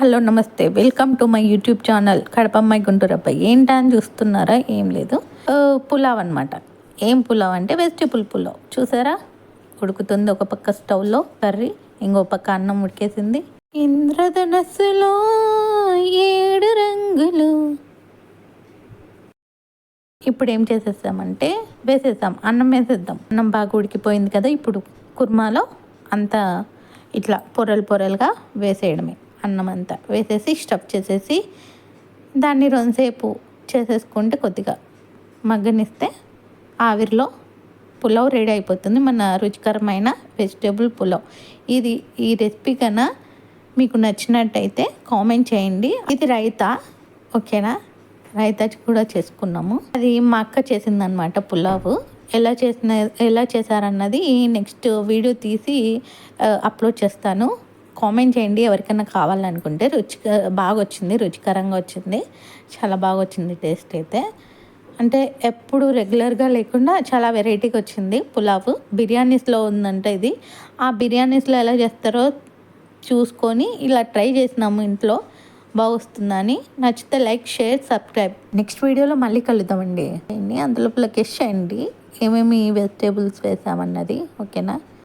Hello నమస్తే. Welcome to my YouTube channel కడపమ్మాయి గుంటూరబ్బాయి ఏంటని అని చూస్తున్నారా? ఏం లేదు. పులావ్ అనమాట ఏం పులావ్ అంటే వెజిటేబుల్ పులావ్. చూసారా? ఉడుకుతుంది ఒక పక్క స్టవ్లో కర్రీ ఇంకో పక్క అన్నం ఉడికేసింది. ఇంద్రధనస్సులో ఏడు రంగులు. ఇప్పుడు ఏం చేసేసామంటే వేసేసాం. అన్నం వేసేద్దాం. అన్నం బాగా ఉడికిపోయింది కదా ఇప్పుడు కుర్మాలో అంతా ఇట్లా పొరలు పొరలుగా వేసేయడమే. అన్నం అంతా వేసేసి స్టఫ్ చేసేసి దాన్ని రెండుసేపు చేసేసుకుంటే కొద్దిగా మగ్గనిస్తే ఆవిరిలో పులావ్ రెడీ అయిపోతుంది. మన రుచికరమైన వెజిటేబుల్ పులావ్. ఇది ఈ రెసిపీ కన్నా మీకు నచ్చినట్టయితే కామెంట్ చేయండి. ఇది రైతా ఓకేనా? రైతా కూడా చేసుకున్నాము. అది మా అక్క చేసిందనమాట పులావ్. ఎలా చేసిన ఎలా చేశారన్నది నెక్స్ట్ వీడియో తీసి అప్లోడ్ చేస్తాను. కామెంట్ చేయండి. ఎవరికైనా కావాలనుకుంటే రుచి బాగా వచ్చింది రుచికరంగా వచ్చింది. చాలా బాగా వచ్చింది టేస్ట్ అయితే. అంటే ఎప్పుడు రెగ్యులర్గా లేకుండా చాలా వెరైటీగా వచ్చింది పులావ్. బిర్యానీస్లో ఉందంటే ఇది. ఆ బిర్యానీస్లో ఎలా చేస్తారో చూసుకొని ఇలా ట్రై చేసినాము ఇంట్లో. బాగా వస్తుందని నచ్చితే లైక్ షేర్ సబ్స్క్రైబ్. నెక్స్ట్ వీడియోలో మళ్ళీ కలుద్దామండి. అందులో గెస్ట్ చేయండి. ఏమేమి వెజిటేబుల్స్ వేసామన్నది. ఓకేనా?